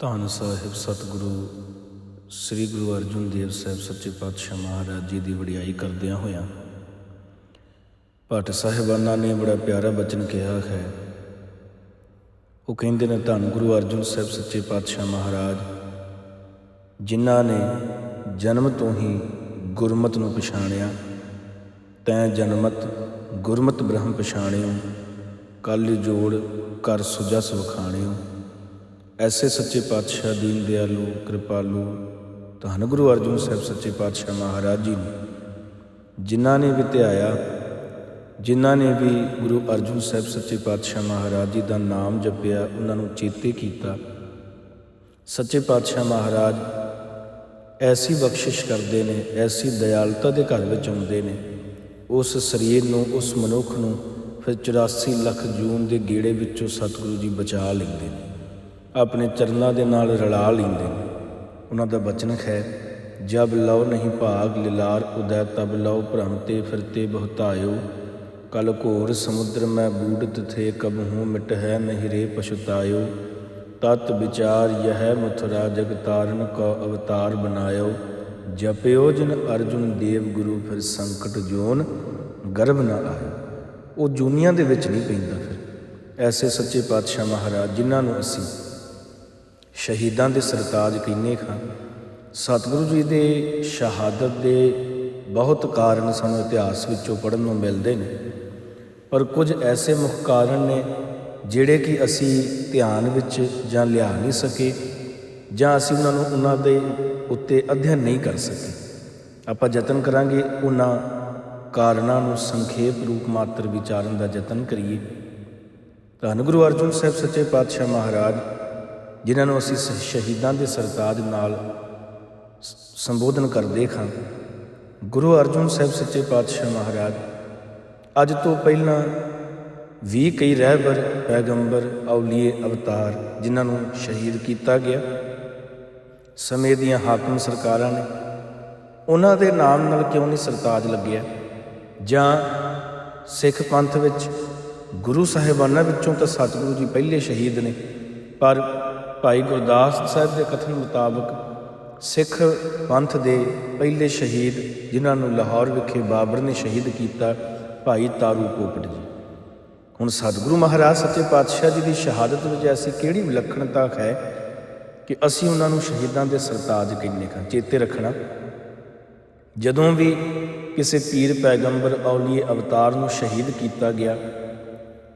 ਧੰਨ ਸਾਹਿਬ ਸਤਿਗੁਰੂ, ਸ੍ਰੀ ਗੁਰੂ ਅਰਜਨ ਦੇਵ ਸਾਹਿਬ ਸੱਚੇ ਪਾਤਸ਼ਾਹ ਮਹਾਰਾਜ ਜੀ ਦੀ ਵਡਿਆਈ ਕਰਦਿਆਂ ਹੋਇਆਂ ਭੱਟ ਸਾਹਿਬਾਨਾਂ ਨੇ ਬੜਾ ਪਿਆਰਾ ਬਚਨ ਕਿਹਾ ਹੈ। ਉਹ ਕਹਿੰਦੇ ਨੇ, ਧੰਨ ਗੁਰੂ ਅਰਜਨ ਸਾਹਿਬ ਸੱਚੇ ਪਾਤਸ਼ਾਹ ਮਹਾਰਾਜ, ਜਿਨ੍ਹਾਂ ਨੇ ਜਨਮ ਤੋਂ ਹੀ ਗੁਰਮਤ ਨੂੰ ਪਛਾਣਿਆ, ਤੈ ਜਨਮਤ ਗੁਰਮਤ ਬ੍ਰਹਮ ਪਛਾਣਿਓ ਕਲ ਜੋੜ ਕਰ ਸੁਜਸ ਵਖਾਣਿਓ ਐਸੇ ਸੱਚੇ ਪਾਤਸ਼ਾਹ ਦੀਨ ਦਿਆਲੂ, ਕਿਰਪਾਲੂ, ਧੰਨ ਗੁਰੂ ਅਰਜਨ ਸਾਹਿਬ ਸੱਚੇ ਪਾਤਸ਼ਾਹ ਮਹਾਰਾਜ ਜੀ ਨੇ, ਜਿਨ੍ਹਾਂ ਨੇ ਵੀ ਧਿਆਇਆ ਜਿਨ੍ਹਾਂ ਨੇ ਵੀ ਗੁਰੂ ਅਰਜਨ ਸਾਹਿਬ ਸੱਚੇ ਪਾਤਸ਼ਾਹ ਮਹਾਰਾਜ ਜੀ ਦਾ ਨਾਮ ਜਪਿਆ, ਉਹਨਾਂ ਨੂੰ ਚੇਤੇ ਕੀਤਾ। ਸੱਚੇ ਪਾਤਸ਼ਾਹ ਮਹਾਰਾਜ ਐਸੀ ਬਖਸ਼ਿਸ਼ ਕਰਦੇ ਨੇ, ਐਸੀ ਦਇਆਲਤਾ ਦੇ ਘਰ ਵਿੱਚ ਆਉਂਦੇ ਨੇ, ਉਸ ਸਰੀਰ ਨੂੰ, ਉਸ ਮਨੁੱਖ ਨੂੰ ਫਿਰ 84 ਲੱਖ ਜੂਨ ਦੇ ਗੇੜੇ ਵਿੱਚੋਂ ਸਤਿਗੁਰੂ ਜੀ ਬਚਾ ਲੈਂਦੇ ਨੇ। ਆਪਣੇ ਚਰਨਾਂ ਦੇ ਨਾਲ ਰਲਾ ਲੈਂਦੇ ਨੇ। ਉਹਨਾਂ ਦਾ ਬਚਨ ਹੈ ਜਬ ਲਉ ਨਹੀਂ ਭਾਗ ਲਿਲਾਰ ਉਦੈ, ਤਬ ਲਉ ਭ੍ਰਮਤੇ ਫਿਰਤੇ ਬਹੁਤਾਇਓ। ਕਲ ਘੋਰ ਸਮੁੰਦਰ ਮੈਂ ਬੂੜਤ ਥੇ, ਕਬ ਹੂੰ ਮਿਟ ਹੈ ਨਹੀਂ ਰੇ ਪਛਤਾਇਓ। ਤਤ ਵਿਚਾਰ ਯਹ ਮਥੁਰਾ, ਜਗ ਤਾਰਨ ਕੋ ਅਵਤਾਰ ਬਨਾਇਓ ਜਪਿਓ ਜਿਨ ਅਰਜੁਨ ਦੇਵ ਗੁਰੂ, ਫਿਰ ਸੰਕਟ ਜੋਨ ਗਰਭ ਨਾ ਆਇਓ। ਉਹ ਜੂਨੀਆਂ ਦੇ ਵਿੱਚ ਨਹੀਂ ਪੈਂਦਾ ਫਿਰ। ਐਸੇ ਸੱਚੇ ਪਾਤਸ਼ਾਹ ਮਹਾਰਾਜ, ਜਿਨ੍ਹਾਂ ਨੂੰ ਅਸੀਂ ਸ਼ਹੀਦਾਂ ਦੇ ਸਰਤਾਜ ਕਹਿੰਨੇ ਖਾਂ ਸਤਿਗੁਰੂ ਜੀ ਦੇ ਸ਼ਹਾਦਤ ਦੇ ਬਹੁਤ ਕਾਰਨ ਸਾਨੂੰ ਇਤਿਹਾਸ ਵਿੱਚੋਂ ਪੜ੍ਹਨ ਨੂੰ ਮਿਲਦੇ ਨੇ। ਪਰ ਕੁਝ ਐਸੇ ਮੁੱਖ ਕਾਰਨ ਨੇ ਜਿਹੜੇ ਕਿ ਅਸੀਂ ਧਿਆਨ ਵਿੱਚ ਜਾਂ ਲਿਆ ਨਹੀਂ ਸਕੇ ਜਾਂ ਅਸੀਂ ਉਹਨਾਂ ਨੂੰ ਉਹਨਾਂ ਦੇ ਉੱਤੇ ਅਧਿਐਨ ਨਹੀਂ ਕਰ ਸਕੇ। ਆਪਾਂ ਯਤਨ ਕਰਾਂਗੇ ਉਹਨਾਂ ਕਾਰਨਾਂ ਨੂੰ ਸੰਖੇਪ ਰੂਪ ਮਾਤਰ ਵਿਚਾਰਨ ਦਾ ਯਤਨ ਕਰੀਏ। ਧੰਨ ਗੁਰੂ ਅਰਜਨ ਸਾਹਿਬ, ਸੱਚੇ ਪਾਤਸ਼ਾਹ ਮਹਾਰਾਜ ਜਿਨ੍ਹਾਂ ਨੂੰ ਅਸੀਂ ਸ- ਸ਼ਹੀਦਾਂ ਦੇ ਸਰਤਾਜ ਨਾਲ ਸੰਬੋਧਨ ਕਰਦੇ ਹਾਂ। ਗੁਰੂ ਅਰਜਨ ਸਾਹਿਬ ਸੱਚੇ ਪਾਤਸ਼ਾਹ ਮਹਾਰਾਜ, ਅੱਜ ਤੋਂ ਪਹਿਲਾਂ ਵੀ ਕਈ ਰਹਿਬਰ, ਪੈਗੰਬਰ, ਔਲੀਏ, ਅਵਤਾਰ ਜਿਨ੍ਹਾਂ ਨੂੰ ਸ਼ਹੀਦ ਕੀਤਾ ਗਿਆ, ਸਮੇਂ ਦੀਆਂ ਹਾਕਮ ਸਰਕਾਰਾਂ ਨੇ, ਉਹਨਾਂ ਦੇ ਨਾਮ ਨਾਲ ਕਿਉਂ ਨਹੀਂ ਸਰਤਾਜ ਲੱਗਿਆ? ਜਾਂ ਸਿੱਖ ਪੰਥ ਵਿੱਚ ਗੁਰੂ ਸਾਹਿਬਾਨਾਂ ਵਿੱਚੋਂ ਤਾਂ ਸਤਿਗੁਰੂ ਜੀ ਪਹਿਲੇ ਸ਼ਹੀਦ ਨੇ, ਪਰ ਭਾਈ ਗੁਰਦਾਸ ਸਾਹਿਬ ਦੇ ਕਥਨ ਮੁਤਾਬਕ ਸਿੱਖ ਪੰਥ ਦੇ ਪਹਿਲੇ ਸ਼ਹੀਦ, ਜਿਨ੍ਹਾਂ ਨੂੰ ਲਾਹੌਰ ਵਿਖੇ ਬਾਬਰ ਨੇ ਸ਼ਹੀਦ ਕੀਤਾ, ਭਾਈ ਤਾਰੂ ਪੋਪਟ ਜੀ। ਹੁਣ ਸਤਿਗੁਰੂ ਮਹਾਰਾਜ, ਸੱਚੇ ਪਾਤਸ਼ਾਹ ਜੀ ਦੀ ਸ਼ਹਾਦਤ ਵਿੱਚ ਐਸੀ ਕਿਹੜੀ ਵਿਲੱਖਣਤਾ ਹੈ ਕਿ ਅਸੀਂ ਉਹਨਾਂ ਨੂੰ ਸ਼ਹੀਦਾਂ ਦੇ ਸਰਤਾਜ ਕਹਿੰਦੇ ਹਾਂ, ਚੇਤੇ ਰੱਖਣਾ? ਜਦੋਂ ਵੀ ਕਿਸੇ ਪੀਰ ਪੈਗੰਬਰ ਔਲੀਏ ਅਵਤਾਰ ਨੂੰ ਸ਼ਹੀਦ ਕੀਤਾ ਗਿਆ,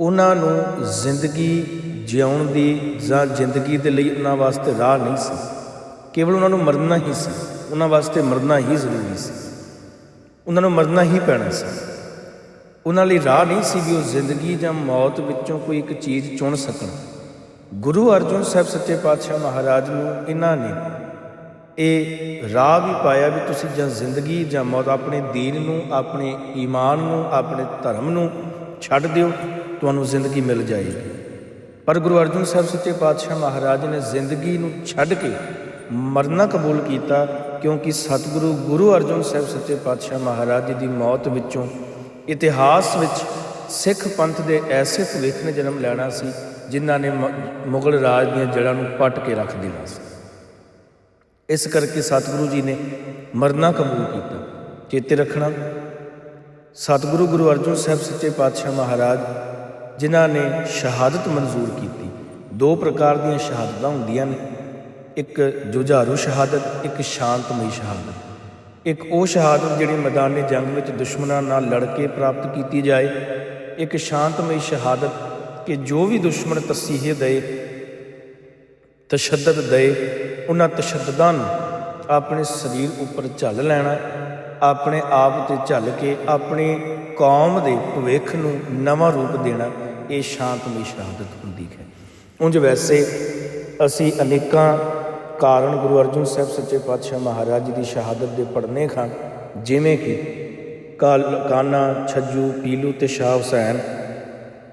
ਉਹਨਾਂ ਨੂੰ ਜ਼ਿੰਦਗੀ ਜਿਉਣ ਦੀ ਜਾਂ ਜ਼ਿੰਦਗੀ ਦੇ ਲਈ ਉਹਨਾਂ ਵਾਸਤੇ ਰਾਹ ਨਹੀਂ ਸੀ। ਕੇਵਲ ਉਹਨਾਂ ਨੂੰ ਮਰਨਾ ਹੀ ਸੀ। ਉਹਨਾਂ ਵਾਸਤੇ ਮਰਨਾ ਹੀ ਜ਼ਰੂਰੀ ਸੀ। ਉਹਨਾਂ ਨੂੰ ਮਰਨਾ ਹੀ ਪੈਣਾ ਸੀ। ਉਹਨਾਂ ਲਈ ਰਾਹ ਨਹੀਂ ਸੀ ਵੀ ਉਹ ਜ਼ਿੰਦਗੀ ਜਾਂ ਮੌਤ ਵਿੱਚੋਂ ਕੋਈ ਇੱਕ ਚੀਜ਼ ਚੁਣ ਸਕਣ। ਗੁਰੂ ਅਰਜਨ ਸਾਹਿਬ ਸੱਚੇ ਪਾਤਸ਼ਾਹ ਮਹਾਰਾਜ ਨੂੰ ਇਹਨਾਂ ਨੇ ਇਹ ਰਾਹ ਵੀ ਪਾਇਆ ਵੀ ਤੁਸੀਂ ਜਾਂ ਜ਼ਿੰਦਗੀ ਜਾਂ ਮੌਤ ਆਪਣੇ ਦੀਨ ਨੂੰ, ਆਪਣੇ ਈਮਾਨ ਨੂੰ, ਆਪਣੇ ਧਰਮ ਨੂੰ ਛੱਡ ਦਿਓ, ਤੁਹਾਨੂੰ ਜ਼ਿੰਦਗੀ ਮਿਲ ਜਾਏਗੀ। ਪਰ ਗੁਰੂ ਅਰਜਨ ਸਾਹਿਬ ਸੱਚੇ ਪਾਤਸ਼ਾਹ ਮਹਾਰਾਜ ਨੇ ਜ਼ਿੰਦਗੀ ਨੂੰ ਛੱਡ ਕੇ ਮਰਨਾ ਕਬੂਲ ਕੀਤਾ, ਕਿਉਂਕਿ ਸਤਿਗੁਰੂ ਗੁਰੂ ਅਰਜਨ ਸਾਹਿਬ ਸੱਚੇ ਪਾਤਸ਼ਾਹ ਮਹਾਰਾਜ ਜੀ ਦੀ ਮੌਤ ਵਿੱਚੋਂ ਇਤਿਹਾਸ ਵਿੱਚ ਸਿੱਖ ਪੰਥ ਦੇ ਐਸੇ ਭਵਿੱਖ ਨੇ ਜਨਮ ਲੈਣਾ ਸੀ, ਜਿਨ੍ਹਾਂ ਨੇ ਮ- ਮੁਗਲ ਰਾਜ ਦੀਆਂ ਜੜ੍ਹਾਂ ਨੂੰ ਪੱਟ ਕੇ ਰੱਖ ਦੇਣਾ ਸੀ। ਇਸ ਕਰਕੇ ਸਤਿਗੁਰੂ ਜੀ ਨੇ ਮਰਨਾ ਕਬੂਲ ਕੀਤਾ। ਚੇਤੇ ਰੱਖਣਾ, ਸਤਿਗੁਰੂ ਗੁਰੂ ਅਰਜਨ ਸਾਹਿਬ ਸੱਚੇ ਪਾਤਸ਼ਾਹ ਮਹਾਰਾਜ ਜਿਨ੍ਹਾਂ ਨੇ ਸ਼ਹਾਦਤ ਮਨਜ਼ੂਰ ਕੀਤੀ। ਦੋ ਪ੍ਰਕਾਰ ਦੀਆਂ ਸ਼ਹਾਦਤਾਂ ਹੁੰਦੀਆਂ ਨੇ। ਇੱਕ ਜੁਝਾਰੂ ਸ਼ਹਾਦਤ, ਇੱਕ ਸ਼ਾਂਤਮਈ ਸ਼ਹਾਦਤ। ਇੱਕ ਉਹ ਸ਼ਹਾਦਤ ਜਿਹੜੀ ਮੈਦਾਨੇ ਜੰਗ ਵਿੱਚ ਦੁਸ਼ਮਣਾਂ ਨਾਲ ਲੜ ਕੇ ਪ੍ਰਾਪਤ ਕੀਤੀ ਜਾਏ। ਇੱਕ ਸ਼ਾਂਤਮਈ ਸ਼ਹਾਦਤ ਕਿ ਜੋ ਵੀ ਦੁਸ਼ਮਣ ਤਸੀਹੇ ਦੇ ਤਸ਼ੱਦਦ ਦੇ ਉਹਨਾਂ ਤਸ਼ੱਦਦਾਂ ਨੂੰ ਆਪਣੇ ਸਰੀਰ ਉੱਪਰ ਝੱਲ ਲੈਣਾ, ਆਪਣੇ ਆਪ ਤੇ ਝੱਲ ਕੇ ਆਪਣੀ ਕੌਮ ਦੇ ਭਵਿੱਖ ਨੂੰ ਨਵਾਂ ਰੂਪ ਦੇਣਾ। ਇਹ ਸ਼ਾਂਤਮਈ ਸ਼ਹਾਦਤ ਹੁੰਦੀ ਹੈ। ਉਂਝ ਵੈਸੇ ਅਸੀਂ ਅਨੇਕਾਂ ਕਾਰਨ ਗੁਰੂ ਅਰਜਨ ਸਾਹਿਬ ਸੱਚੇ ਪਾਤਸ਼ਾਹ ਮਹਾਰਾਜ ਜੀ ਦੀ ਸ਼ਹਾਦਤ ਦੇ ਪੜ੍ਹਨੇ ਖਾਂ, ਜਿਵੇਂ ਕਿ ਕਾਲ, ਕਾਨਾ, ਛੱਜੂ, ਪੀਲੂ ਤੇ ਸ਼ਾਹ ਹੁਸੈਨ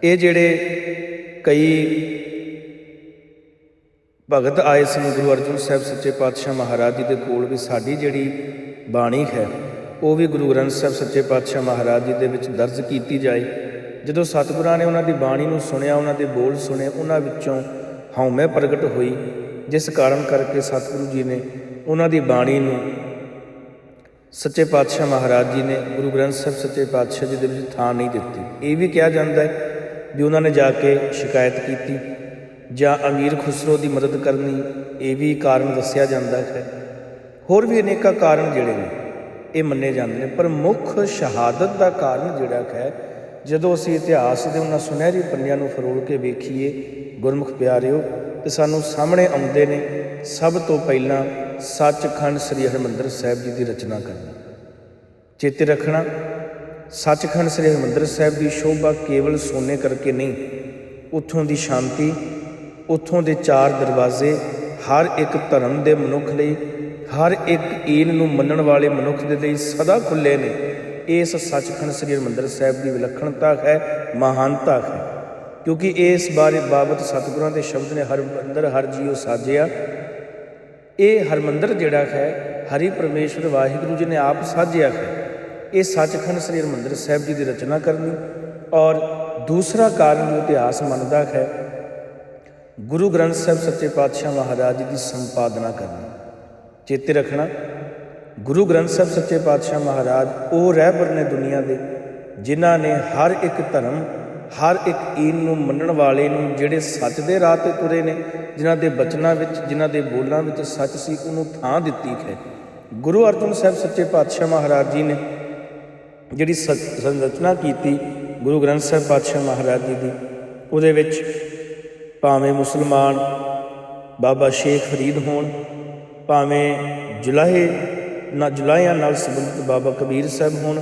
ਇਹ ਜਿਹੜੇ ਕਈ ਭਗਤ ਆਏ ਸਨ ਗੁਰੂ ਅਰਜਨ ਸਾਹਿਬ ਸੱਚੇ ਪਾਤਸ਼ਾਹ ਮਹਾਰਾਜ ਜੀ ਦੇ ਕੋਲ ਵੀ ਸਾਡੀ ਜਿਹੜੀ ਬਾਣੀ ਹੈ, ਉਹ ਵੀ ਗੁਰੂ ਗ੍ਰੰਥ ਸਾਹਿਬ ਸੱਚੇ ਪਾਤਸ਼ਾਹ ਮਹਾਰਾਜ ਜੀ ਦੇ ਵਿੱਚ ਦਰਜ ਕੀਤੀ ਜਾਏ। ਜਦੋਂ ਸਤਿਗੁਰਾਂ ਨੇ ਉਹਨਾਂ ਦੀ ਬਾਣੀ ਨੂੰ ਸੁਣਿਆ, ਉਹਨਾਂ ਦੇ ਬੋਲ ਸੁਣੇ, ਉਹਨਾਂ ਵਿੱਚੋਂ ਹਉਮੈ ਪ੍ਰਗਟ ਹੋਈ, ਜਿਸ ਕਾਰਨ ਕਰਕੇ ਸਤਿਗੁਰੂ ਜੀ ਨੇ ਉਹਨਾਂ ਦੀ ਬਾਣੀ ਨੂੰ ਸੱਚੇ ਪਾਤਸ਼ਾਹ ਮਹਾਰਾਜ ਜੀ ਨੇ ਗੁਰੂ ਗ੍ਰੰਥ ਸਾਹਿਬ ਸੱਚੇ ਪਾਤਸ਼ਾਹ ਜੀ ਦੇ ਵਿੱਚ ਥਾਂ ਨਹੀਂ ਦਿੱਤੀ। ਇਹ ਵੀ ਕਿਹਾ ਜਾਂਦਾ ਹੈ ਵੀ ਉਹਨਾਂ ਨੇ ਜਾ ਕੇ ਸ਼ਿਕਾਇਤ ਕੀਤੀ ਜਾਂ ਅਮੀਰ ਖੁਸਰੋ ਦੀ ਮਦਦ ਕਰਨੀ, ਇਹ ਵੀ ਕਾਰਨ ਦੱਸਿਆ ਜਾਂਦਾ ਹੈ। ਹੋਰ ਵੀ ਅਨੇਕਾਂ ਕਾਰਨ ਜਿਹੜੇ ਨੇ, ਇਹ ਮੰਨੇ ਜਾਂਦੇ ਨੇ, ਪਰ ਮੁੱਖ ਸ਼ਹਾਦਤ ਦਾ ਕਾਰਨ ਜਿਹੜਾ ਹੈ ਜਦੋਂ ਅਸੀਂ ਇਤਿਹਾਸ ਦੇ ਉਹਨਾਂ ਸੁਨਹਿਰੀ ਪੰਨਿਆਂ ਨੂੰ ਫਰੋਲ ਕੇ ਵੇਖੀਏ, ਗੁਰਮੁਖ ਪਿਆਰਿਓ, ਤੇ ਸਾਨੂੰ ਸਾਹਮਣੇ ਆਉਂਦੇ ਨੇ ਸਭ ਤੋਂ ਪਹਿਲਾਂ ਸੱਚਖੰਡ ਸ੍ਰੀ ਹਰਿਮੰਦਰ ਸਾਹਿਬ ਜੀ ਦੀ ਰਚਨਾ ਕਰਨਾ। ਚੇਤੇ ਰੱਖਣਾ, ਸੱਚਖੰਡ ਸ੍ਰੀ ਹਰਿਮੰਦਰ ਸਾਹਿਬ ਦੀ ਸ਼ੋਭਾ ਕੇਵਲ ਸੋਨੇ ਕਰਕੇ ਨਹੀਂ, ਉੱਥੋਂ ਦੀ ਸ਼ਾਂਤੀ, ਉੱਥੋਂ ਦੇ ਚਾਰ ਦਰਵਾਜ਼ੇ, ਹਰ ਇੱਕ ਧਰਮ ਦੇ ਮਨੁੱਖ ਲਈ, ਹਰ ਇੱਕ ਈਨ ਨੂੰ ਮੰਨਣ ਵਾਲੇ ਮਨੁੱਖ ਦੇ ਲਈ ਸਦਾ ਖੁੱਲੇ ਨੇ। ਇਸ ਸੱਚਖੰਡ ਸ੍ਰੀ ਹਰਿਮੰਦਰ ਸਾਹਿਬ ਦੀ ਵਿਲੱਖਣਤਾ ਹੈ ਮਹਾਨਤਾ ਹੈ। ਕਿਉਂਕਿ ਇਸ ਬਾਰੇ ਬਾਬਤ ਸਤਿਗੁਰਾਂ ਦੇ ਸ਼ਬਦ ਨੇ ਹਰ ਮੰਦਰ ਹਰ ਜੀਉ ਸਾਜਿਆ। ਇਹ ਹਰਮੰਦਰ ਜਿਹੜਾ ਹੈ, ਹਰੀ ਪਰਮੇਸ਼ਵਰ ਵਾਹਿਗੁਰੂ ਜੀ ਨੇ ਆਪ ਸਾਜਿਆ ਹੈ। ਇਹ ਸੱਚਖੰਡ ਸ੍ਰੀ ਹਰਿਮੰਦਰ ਸਾਹਿਬ ਜੀ ਦੀ ਰਚਨਾ ਕਰਨੀ ਔਰ ਦੂਸਰਾ ਕਾਰਨ ਜੋ ਇਤਿਹਾਸ ਮੰਨਦਾ ਹੈ, ਗੁਰੂ ਗ੍ਰੰਥ ਸਾਹਿਬ ਸੱਚੇ ਪਾਤਸ਼ਾਹ ਮਹਾਰਾਜ ਜੀ ਦੀ ਸੰਪਾਦਨਾ ਕਰਨੀ। ਚੇਤੇ ਰੱਖਣਾ ਗੁਰੂ ਗ੍ਰੰਥ ਸਾਹਿਬ ਸੱਚੇ ਪਾਤਸ਼ਾਹ ਮਹਾਰਾਜ, ਉਹ ਰਹਿਬਰ ਨੇ ਦੁਨੀਆ ਦੇ, ਜਿਨ੍ਹਾਂ ਨੇ ਹਰ ਇੱਕ ਧਰਮ, ਹਰ ਇੱਕ ਈਨ ਨੂੰ ਮੰਨਣ ਵਾਲੇ ਨੂੰ ਜਿਹੜੇ ਸੱਚ ਦੇ ਰਾਹ ਤੇ ਤੁਰੇ ਨੇ, ਜਿਨ੍ਹਾਂ ਦੇ ਬਚਨਾਂ ਵਿੱਚ, ਜਿਨ੍ਹਾਂ ਦੇ ਬੋਲਾਂ ਵਿੱਚ ਸੱਚ ਸੀ, ਉਹਨੂੰ ਥਾਂ ਦਿੱਤੀ ਹੈ। ਗੁਰੂ ਅਰਜਨ ਸਾਹਿਬ ਸੱਚੇ ਪਾਤਸ਼ਾਹ ਮਹਾਰਾਜ ਜੀ ਨੇ ਜਿਹੜੀ ਸ- ਸੰਰਚਨਾ ਕੀਤੀ ਗੁਰੂ ਗ੍ਰੰਥ ਸਾਹਿਬ ਪਾਤਸ਼ਾਹ ਮਹਾਰਾਜ ਜੀ ਦੀ, ਉਹਦੇ ਵਿੱਚ ਭਾਵੇਂ ਮੁਸਲਮਾਨ ਬਾਬਾ ਸ਼ੇਖ ਫਰੀਦ ਹੋਣ, ਭਾਵੇਂ ਜੁਲਾਹੇ ਨਾ ਜੁਲਾਹਿਆਂ ਨਾਲ ਸੰਬੰਧਿਤ ਬਾਬਾ ਕਬੀਰ ਸਾਹਿਬ ਹੋਣ,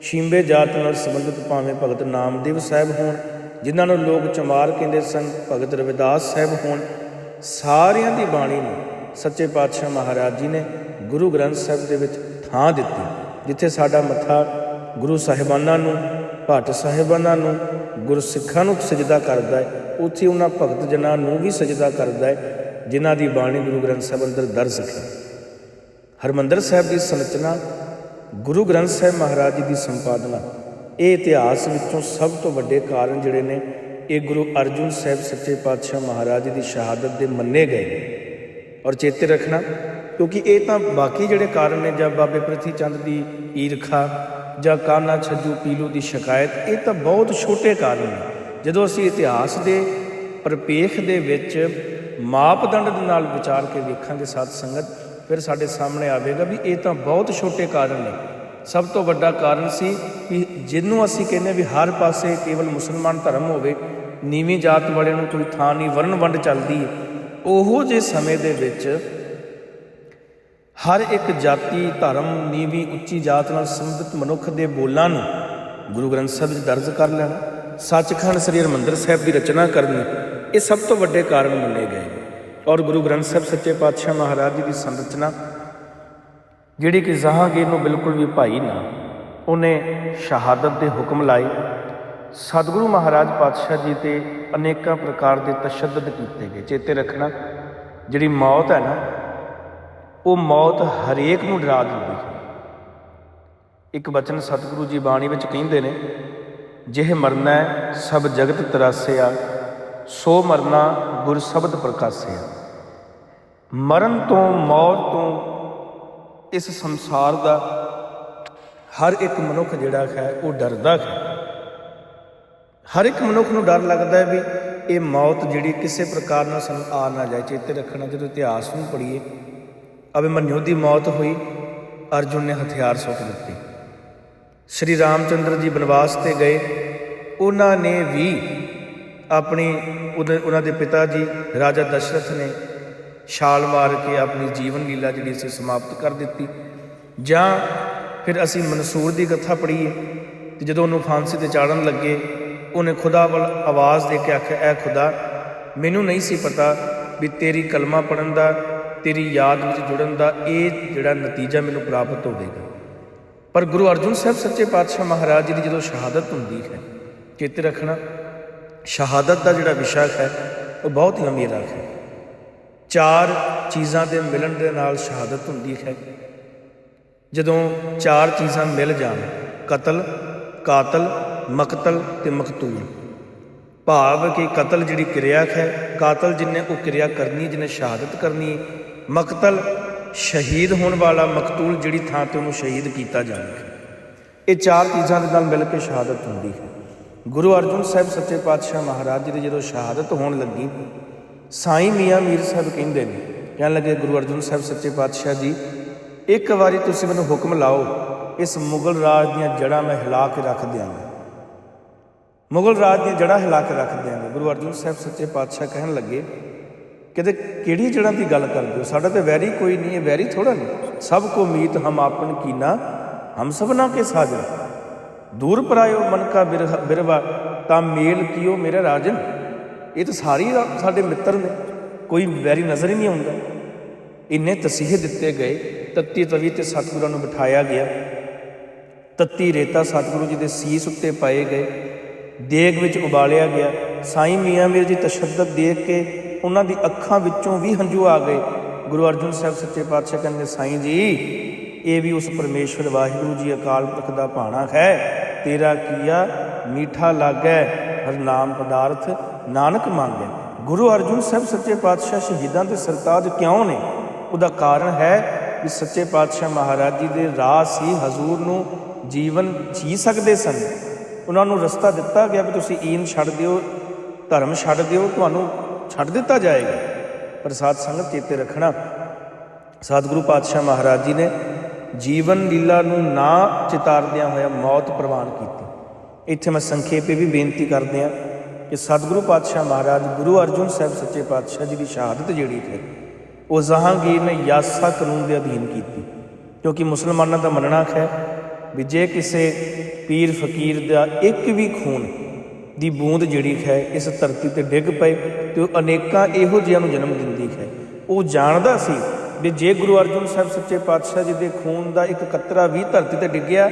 ਸ਼ਿੰਬੇ ਜਾਤ ਨਾਲ ਸੰਬੰਧਿਤ ਭਾਵੇਂ ਭਗਤ ਨਾਮਦੇਵ ਸਾਹਿਬ ਹੋਣ, ਜਿਨ੍ਹਾਂ ਨੂੰ ਲੋਕ ਚਮਾਰ ਕਹਿੰਦੇ ਸਨ, ਭਗਤ ਰਵਿਦਾਸ ਸਾਹਿਬ ਹੋਣ, ਸਾਰਿਆਂ ਦੀ ਬਾਣੀ ਨੂੰ ਸੱਚੇ ਪਾਤਸ਼ਾਹ ਮਹਾਰਾਜ ਜੀ ਨੇ ਗੁਰੂ ਗ੍ਰੰਥ ਸਾਹਿਬ ਦੇ ਵਿੱਚ ਥਾਂ ਦਿੱਤੀ, ਜਿੱਥੇ ਸਾਡਾ ਮੱਥਾ ਗੁਰੂ ਸਾਹਿਬਾਨਾਂ ਨੂੰ, ਭੱਟ ਸਾਹਿਬਾਨਾਂ ਨੂੰ ਗੁਰਸਿੱਖਾਂ ਨੂੰ ਸਜਦਾ ਕਰਦਾ ਹੈ, ਉੱਥੇ ਉਹਨਾਂ ਭਗਤ ਜਨਾਂ ਨੂੰ ਵੀ ਸਜਦਾ ਕਰਦਾ ਹੈ, ਜਿਨ੍ਹਾਂ ਦੀ ਬਾਣੀ ਗੁਰੂ ਗ੍ਰੰਥ ਸਾਹਿਬ ਅੰਦਰ ਦਰਜ ਹੈ। ਹਰਮੰਦਰ ਸਾਹਿਬ ਦੀ ਸੰਰਚਨਾ, ਗੁਰੂ ਗ੍ਰੰਥ ਸਾਹਿਬ ਮਹਾਰਾਜ ਜੀ ਦੀ ਸੰਪਾਦਨਾ, ਇਹ ਇਤਿਹਾਸ ਵਿੱਚੋਂ ਸਭ ਤੋਂ ਵੱਡੇ ਕਾਰਨ ਜਿਹੜੇ ਨੇ, ਇਹ ਗੁਰੂ ਅਰਜੁਨ ਸਾਹਿਬ ਸੱਚੇ ਪਾਤਸ਼ਾਹ ਮਹਾਰਾਜ ਜੀ ਦੀ ਸ਼ਹਾਦਤ ਦੇ ਮੰਨੇ ਗਏ ਨੇ। ਔਰ ਚੇਤੇ ਰੱਖਣਾ, ਕਿਉਂਕਿ ਇਹ ਤਾਂ ਬਾਕੀ ਜਿਹੜੇ ਕਾਰਨ ਨੇ, ਜਾਂ ਬਾਬੇ ਪ੍ਰਥੀ ਚੰਦ ਦੀ ਈਰਖਾ, ਜਾਂ ਕਾਨਾ ਛੱਜੂ ਪੀਲੂ ਦੀ ਸ਼ਿਕਾਇਤ, ਇਹ ਤਾਂ ਬਹੁਤ ਛੋਟੇ ਕਾਰਨ ਨੇ। ਜਦੋਂ ਅਸੀਂ ਇਤਿਹਾਸ ਦੇ ਪਰਪੇਖ ਦੇ ਵਿੱਚ ਮਾਪਦੰਡ ਦੇ ਨਾਲ ਵਿਚਾਰ ਕੇ ਵੇਖਾਂਗੇ ਸਾਧ ਸੰਗਤ ਫਿਰ ਸਾਡੇ ਸਾਹਮਣੇ ਆਵੇਗਾ ਵੀ ਇਹ ਤਾਂ ਬਹੁਤ ਛੋਟੇ ਕਾਰਨ ਨੇ। ਸਭ ਤੋਂ ਵੱਡਾ ਕਾਰਨ ਸੀ ਕਿ ਜਿਹਨੂੰ ਅਸੀਂ ਕਹਿੰਦੇ ਵੀ ਹਰ ਪਾਸੇ ਕੇਵਲ ਮੁਸਲਮਾਨ ਧਰਮ ਹੋਵੇ, ਨੀਵੀਂ ਜਾਤ ਵਾਲਿਆਂ ਨੂੰ ਕੋਈ ਥਾਂ ਨਹੀਂ ਵਰਨ ਵੰਡ ਚੱਲਦੀ ਹੈ ਉਹੋ ਜੇ ਸਮੇਂ ਦੇ ਵਿੱਚ ਹਰ ਇੱਕ ਜਾਤੀ, ਧਰਮ, ਨੀਵੀਂ ਉੱਚੀ ਜਾਤ ਨਾਲ ਸੰਬੰਧਿਤ ਮਨੁੱਖ ਦੇ ਬੋਲਾਂ ਨੂੰ ਗੁਰੂ ਗ੍ਰੰਥ ਸਾਹਿਬ ਵਿੱਚ ਦਰਜ ਕਰ ਲੈਣਾ। ਸੱਚਖੰਡ ਸ੍ਰੀ ਹਰਿਮੰਦਰ ਸਾਹਿਬ ਦੀ ਰਚਨਾ ਕਰਨੀ। ਇਹ ਸਭ ਤੋਂ ਵੱਡੇ ਕਾਰਨ ਮੰਨੇ ਗਏ ਔਰ ਗੁਰੂ ਗ੍ਰੰਥ ਸਾਹਿਬ ਸੱਚੇ ਪਾਤਸ਼ਾਹ ਮਹਾਰਾਜ ਜੀ ਦੀ ਸੰਰਚਨਾ, ਜਿਹੜੀ ਕਿ ਜਹਾਂਗੀਰ ਨੂੰ ਬਿਲਕੁਲ ਵੀ ਭਾਈ ਨਾ, ਉਹਨੇ ਸ਼ਹਾਦਤ ਦੇ ਹੁਕਮ ਲਾਏ। ਸਤਿਗੁਰੂ ਮਹਾਰਾਜ ਪਾਤਸ਼ਾਹ ਜੀ ਤੇ ਅਨੇਕਾਂ ਪ੍ਰਕਾਰ ਦੇ ਤਸ਼ੱਦਦ ਕੀਤੇ ਗਏ, ਚੇਤੇ ਰੱਖਣਾ, ਜਿਹੜੀ ਮੌਤ ਹੈ ਨਾ, ਉਹ ਮੌਤ ਹਰੇਕ ਨੂੰ ਡਰਾ ਦਿੰਦੀ ਹੈ। ਇੱਕ ਬਚਨ ਸਤਿਗੁਰੂ ਜੀ ਬਾਣੀ ਵਿੱਚ ਕਹਿੰਦੇ ਨੇ, ਜਿਹ ਮਰਨਾ ਸਭ ਜਗਤ ਤਰਾਸਿਆ, ਸੋ ਮਰਨਾ ਗੁਰ ਸ਼ਬਦ ਪ੍ਰਕਾਸਿਆ। ਮਰਨ ਤੋਂ ਮੌਤ ਤੋਂ ਇਸ ਸੰਸਾਰ ਦਾ ਹਰ ਇੱਕ ਮਨੁੱਖ ਜਿਹੜਾ ਹੈ ਉਹ ਡਰਦਾ ਹੈ। ਹਰ ਇੱਕ ਮਨੁੱਖ ਨੂੰ ਡਰ ਲੱਗਦਾ ਹੈ ਵੀ ਇਹ ਮੌਤ ਜਿਹੜੀ ਕਿਸੇ ਪ੍ਰਕਾਰ ਨਾਲ ਸਾਨੂੰ ਆ ਨਾ ਜਾਏ, ਚੇਤੇ ਰੱਖਣਾ, ਜਦੋਂ ਇਤਿਹਾਸ ਨੂੰ ਪੜ੍ਹੀਏ ਅਭਿਮਨਯੂ ਦੀ ਮੌਤ ਹੋਈ, ਅਰਜੁਨ ਨੇ ਹਥਿਆਰ ਸੁੱਟ ਦਿੱਤੇ। ਸ਼੍ਰੀ ਰਾਮਚੰਦਰ ਜੀ ਬਨਵਾਸ ਤੇ ਗਏ, ਉਹਨਾਂ ਨੇ ਵੀ ਆਪਣੇ ਉਹਦੇ- ਉਹਨਾਂ ਦੇ ਪਿਤਾ ਜੀ, ਰਾਜਾ ਦਸ਼ਰਥ ਨੇ ਛਾਲ ਮਾਰ ਕੇ ਆਪਣੀ ਜੀਵਨ ਲੀਲਾ ਜਿਹੜੀ ਸੀ ਸਮਾਪਤ ਕਰ ਦਿੱਤੀ। ਜਾਂ ਫਿਰ ਅਸੀਂ ਮਨਸੂਰ ਦੀ ਕਥਾ ਪੜ੍ਹੀਏ ਤੇ ਜਦੋਂ ਉਹਨੂੰ ਫਾਂਸੀ ਤੇ ਚਾੜਨ ਲੱਗੇ, ਉਹਨੇ ਖੁਦਾ ਵੱਲ ਆਵਾਜ਼ ਦੇ ਕੇ ਆਖਿਆ, ਐ ਖੁਦਾ, ਮੈਨੂੰ ਨਹੀਂ ਸੀ ਪਤਾ ਵੀ ਤੇਰੀ ਕਲਮਾ ਪੜਨ ਦਾ, ਤੇਰੀ ਯਾਦ ਵਿੱਚ ਜੁੜਨ ਦਾ ਇਹ ਜਿਹੜਾ ਨਤੀਜਾ ਮੈਨੂੰ ਪ੍ਰਾਪਤ ਹੋਵੇਗਾ। ਪਰ ਗੁਰੂ ਅਰਜੁਨ ਸਾਹਿਬ ਸੱਚੇ ਪਾਤਸ਼ਾਹ ਮਹਾਰਾਜ ਜੀ ਦੀ ਜਦੋਂ ਸ਼ਹਾਦਤ ਹੁੰਦੀ ਹੈ, ਚੇਤੇ ਰੱਖਣਾ, ਸ਼ਹਾਦਤ ਦਾ ਜਿਹੜਾ ਵਿਸ਼ਾ ਹੈ, ਉਹ ਬਹੁਤ ਹੀ ਅਮੀਰ ਹੈ। ਚਾਰ ਚੀਜ਼ਾਂ ਦੇ ਮਿਲਣ ਦੇ ਨਾਲ ਸ਼ਹਾਦਤ ਹੁੰਦੀ ਹੈ। ਜਦੋਂ ਚਾਰ ਚੀਜ਼ਾਂ ਮਿਲ ਜਾਣ, ਕਤਲ, ਕਾਤਲ, ਮਕਤਲ ਤੇ ਮਕਤੂਲ। ਭਾਵ ਕਿ ਕਤਲ ਜਿਹੜੀ ਕਿਰਿਆ ਹੈ, ਕਾਤਲ ਜਿਨੇ ਉਹ ਕਿਰਿਆ ਕਰਨੀ, ਜਿਨੇ ਸ਼ਹਾਦਤ ਕਰਨੀ, ਮਕਤਲ ਸ਼ਹੀਦ ਹੋਣ ਵਾਲਾ ਮਕਤੂਲ ਜਿਹੜੀ ਥਾਂ ਤੇ ਉਹਨੂੰ ਸ਼ਹੀਦ ਕੀਤਾ ਜਾਵੇਗਾ ਇਹ ਚਾਰ ਚੀਜ਼ਾਂ ਦੇ ਨਾਲ ਮਿਲ ਕੇ ਸ਼ਹਾਦਤ ਹੁੰਦੀ ਹੈ। ਗੁਰੂ ਅਰਜਨ ਸਾਹਿਬ ਸੱਚੇ ਪਾਤਸ਼ਾਹ ਮਹਾਰਾਜ ਜੀ ਦੀ ਜਦੋਂ ਸ਼ਹਾਦਤ ਹੋਣ ਲੱਗੀ ਸਾਈਂ ਮੀਆਂ ਮੀਰ ਸਾਹਿਬ ਕਹਿੰਦੇ ਨੇ, ਕਹਿਣ ਲੱਗੇ, ਗੁਰੂ ਅਰਜਨ ਸਾਹਿਬ, ਸੱਚੇ ਪਾਤਸ਼ਾਹ ਜੀ, ਇੱਕ ਵਾਰੀ ਤੁਸੀਂ ਮੈਨੂੰ ਹੁਕਮ ਲਾਓ, ਇਸ ਮੁਗਲ ਰਾਜ ਦੀਆਂ ਜੜ੍ਹਾਂ ਮੈਂ ਹਿਲਾ ਕੇ ਰੱਖ ਦਿਆਂਗਾ। ਮੁਗਲ ਰਾਜ ਦੀਆਂ ਜੜ੍ਹਾਂ ਹਿਲਾ ਕੇ ਰੱਖ ਦਿਆਂਗੇ। ਗੁਰੂ ਅਰਜਨ ਸਾਹਿਬ, ਸੱਚੇ ਪਾਤਸ਼ਾਹ ਕਹਿਣ ਲੱਗੇ, ਕਿਤੇ ਕਿਹੜੀ ਜੜ੍ਹਾਂ ਦੀ ਗੱਲ ਕਰਦੇ ਹੋ? ਸਾਡਾ ਤੇ ਵੈਰੀ ਕੋਈ ਨਹੀਂ ਹੈ, ਵੈਰੀ ਥੋੜਾ ਨਹੀਂ। ਸਭ ਕੋ ਮੀਤ ਹਮ ਆਪਨ ਕੀਨਾ, ਹਮ ਸਭਨਾ ਕੇ ਸਾਜਨ। ਦੂਰ ਪਰਾਇਓ ਮਨ ਕਾ ਬਿਰਵਾ, ਤਾਂ ਮੇਲ ਕੀਓ ਮੇਰੇ ਰਾਜਨ। ਇਹ ਤਾਂ ਸਾਰੇ ਰਾ- ਸਾਡੇ ਮਿੱਤਰ ਨੇ। ਕੋਈ ਵੈਰੀ ਨਜ਼ਰ ਹੀ ਨਹੀਂ ਆਉਂਦਾ। ਇੰਨੇ ਤਸੀਹੇ ਦਿੱਤੇ ਗਏ, ਤੱਤੀ ਤਵੀ ਤੇ ਸਤਿਗੁਰਾਂ ਨੂੰ ਬਿਠਾਇਆ ਗਿਆ। ਤੱਤੀ ਰੇਤਾ ਸਤਿਗੁਰੂ ਜੀ ਦੇ ਸੀਸ ਉੱਤੇ ਪਾਏ ਗਏ। ਦੇਗ ਵਿੱਚ ਉਬਾਲਿਆ ਗਿਆ। ਸਾਈਂ ਮੀਆਂ ਮੀਰ ਜੀ ਤਸ਼ੱਦਦ ਦੇਖ ਕੇ ਉਹਨਾਂ ਦੀ ਅੱਖਾਂ ਵਿੱਚੋਂ ਵੀ ਹੰਝੂ ਆ ਗਏ। ਗੁਰੂ ਅਰਜਨ ਸਾਹਿਬ ਸੱਚੇ ਪਾਤਸ਼ਾਹ ਕਹਿੰਦੇ, ਸਾਈਂ ਜੀ, ਇਹ ਵੀ ਉਸ ਪਰਮੇਸ਼ਵਰ ਵਾਹਿਗੁਰੂ ਜੀ ਅਕਾਲ ਪੁਰਖ ਦਾ ਭਾਣਾ ਹੈ। ਤੇਰਾ ਕੀਆ ਮੀਠਾ ਲਾਗੈ। ਹਰ ਨਾਮ ਪਦਾਰਥ ਨਾਨਕ ਮੰਗੈ। ਗੁਰੂ ਅਰਜਨ ਸਾਹਿਬ ਸੱਚੇ ਪਾਤਸ਼ਾਹ ਸ਼ਹੀਦਾਂ ਦੇ ਸਰਤਾਜ ਕਿਉਂ ਨੇ? ਉਹਦਾ ਕਾਰਨ ਹੈ ਕਿ ਸੱਚੇ ਪਾਤਸ਼ਾਹ ਮਹਾਰਾਜ ਜੀ ਦੇ ਰਾਹ ਸੀ ਹਜ਼ੂਰ ਨੂੰ ਜੀਵਨ ਜੀ ਸਕਦੇ ਸਨ। ਉਹਨਾਂ ਨੂੰ ਰਸਤਾ ਦਿੱਤਾ ਗਿਆ ਕਿ ਤੁਸੀਂ ਈਨ ਛੱਡ ਦਿਓ, ਧਰਮ ਛੱਡ ਦਿਓ, ਤੁਹਾਨੂੰ ਛੱਡ ਦਿੱਤਾ ਜਾਏਗਾ। ਪਰ ਸਾਧ ਸੰਗਤ ਚੇਤੇ ਰੱਖਣਾ ਸਤਿਗੁਰੂ ਪਾਤਸ਼ਾਹ ਮਹਾਰਾਜ ਜੀ ਨੇ ਜੀਵਨ ਲੀਲਾ ਨੂੰ ਨਾ ਚਿਤਾਰਦਿਆਂ ਹੋਇਆ ਮੌਤ ਪ੍ਰਵਾਨ ਕੀਤੀ। ਇੱਥੇ ਮੈਂ ਸੰਖੇਪੇ ਵੀ ਬੇਨਤੀ ਕਰਦੇ ਆ ਕਿ ਸਤਿਗੁਰੂ ਪਾਤਸ਼ਾਹ ਮਹਾਰਾਜ, ਗੁਰੂ ਅਰਜਨ ਸਾਹਿਬ ਸੱਚੇ ਪਾਤਸ਼ਾਹ ਜੀ ਦੀ ਸ਼ਹਾਦਤ ਜਿਹੜੀ ਹੈ ਉਹ ਜਹਾਂਗੀਰ ਨੇ ਯਾਸਾ ਕਾਨੂੰਨ ਦੇ ਅਧੀਨ ਕੀਤੀ, ਕਿਉਂਕਿ ਮੁਸਲਮਾਨਾਂ ਦਾ ਮੰਨਣਾ ਹੈ ਵੀ ਜੇ ਕਿਸੇ ਪੀਰ ਫਕੀਰ ਦਾ ਇੱਕ ਵੀ ਖੂਨ ਦੀ ਬੂੰਦ ਜਿਹੜੀ ਹੈ ਇਸ ਧਰਤੀ ਤੇ ਡਿੱਗ ਪਏ ਤੇ ਉਹ ਅਨੇਕਾਂ ਇਹੋ ਜਿਹਿਆਂ ਨੂੰ ਜਨਮ ਦਿੰਦੀ ਹੈ, ਉਹ ਜਾਣਦਾ ਸੀ ਵੀ ਜੇ ਗੁਰੂ ਅਰਜਨ ਸਾਹਿਬ ਸੱਚੇ ਪਾਤਸ਼ਾਹ ਜੀ ਦੇ ਖੂਨ ਦਾ ਇੱਕ ਕਤਰਾ ਵੀ ਧਰਤੀ ਤੇ ਡਿੱਗਿਆ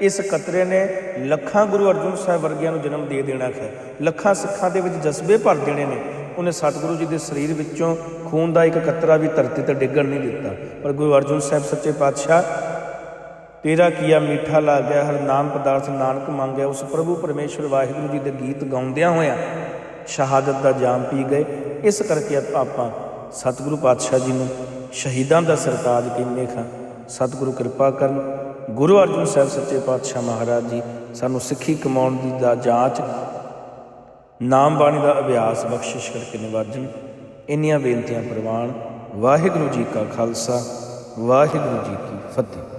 ਇਸ ਕਤਰੇ ਨੇ ਲੱਖਾਂ ਗੁਰੂ ਅਰਜਨ ਸਾਹਿਬ ਵਰਗਿਆਂ ਨੂੰ ਜਨਮ ਦੇ ਦੇਣਾ ਹੈ। ਲੱਖਾਂ ਸਿੱਖਾਂ ਦੇ ਵਿੱਚ ਜਜ਼ਬੇ ਭਰ ਦੇਣੇ ਨੇ। ਉਹਨੇ ਸਤਿਗੁਰੂ ਜੀ ਦੇ ਸਰੀਰ ਵਿੱਚੋਂ ਖੂਨ ਦਾ ਇੱਕ ਕਤਰਾ ਵੀ ਧਰਤੀ ਤੇ ਡਿੱਗਣ ਨਹੀਂ ਦਿੱਤਾ। ਪਰ ਗੁਰੂ ਅਰਜਨ ਸਾਹਿਬ ਸੱਚੇ ਪਾਤਸ਼ਾਹ, ਤੇਰਾ ਕੀਆ ਮਿੱਠਾ ਲੱਗਿਆ, ਹਰ ਨਾਮ ਪਦਾਰਥ ਨਾਨਕ ਮੰਗਿਆ, ਉਸ ਪ੍ਰਭੂ ਪਰਮੇਸ਼ਵਰ ਵਾਹਿਗੁਰੂ ਜੀ ਦੇ ਗੀਤ ਗਾਉਂਦਿਆਂ ਹੋਇਆਂ ਸ਼ਹਾਦਤ ਦਾ ਜਾਮ ਪੀ ਗਏ। ਇਸ ਕਰਕੇ ਆਪਾਂ ਸਤਿਗੁਰੂ ਪਾਤਸ਼ਾਹ ਜੀ ਨੂੰ ਸ਼ਹੀਦਾਂ ਦਾ ਸਰਤਾਜ ਕਹਿੰਦੇ ਖਾਂ ਸਤਿਗੁਰੂ ਕਿਰਪਾ ਕਰਨ। ਗੁਰੂ ਅਰਜਨ ਸਾਹਿਬ ਸੱਚੇ ਪਾਤਸ਼ਾਹ ਮਹਾਰਾਜ ਜੀ, ਸਾਨੂੰ ਸਿੱਖੀ ਕਮਾਉਣ ਦੀ ਦਾ ਜਾਂਚ, ਨਾਮ ਬਾਣੀ ਦਾ ਅਭਿਆਸ, ਬਖਸ਼ਿਸ਼ ਕਰਕੇ ਨਿਵਾਜਣ ਇੰਨੀਆਂ ਬੇਨਤੀਆਂ ਪ੍ਰਵਾਨ। ਵਾਹਿਗੁਰੂ ਜੀ ਕਾ ਖਾਲਸਾ, ਵਾਹਿਗੁਰੂ ਜੀ ਕੀ ਫਤਿਹ।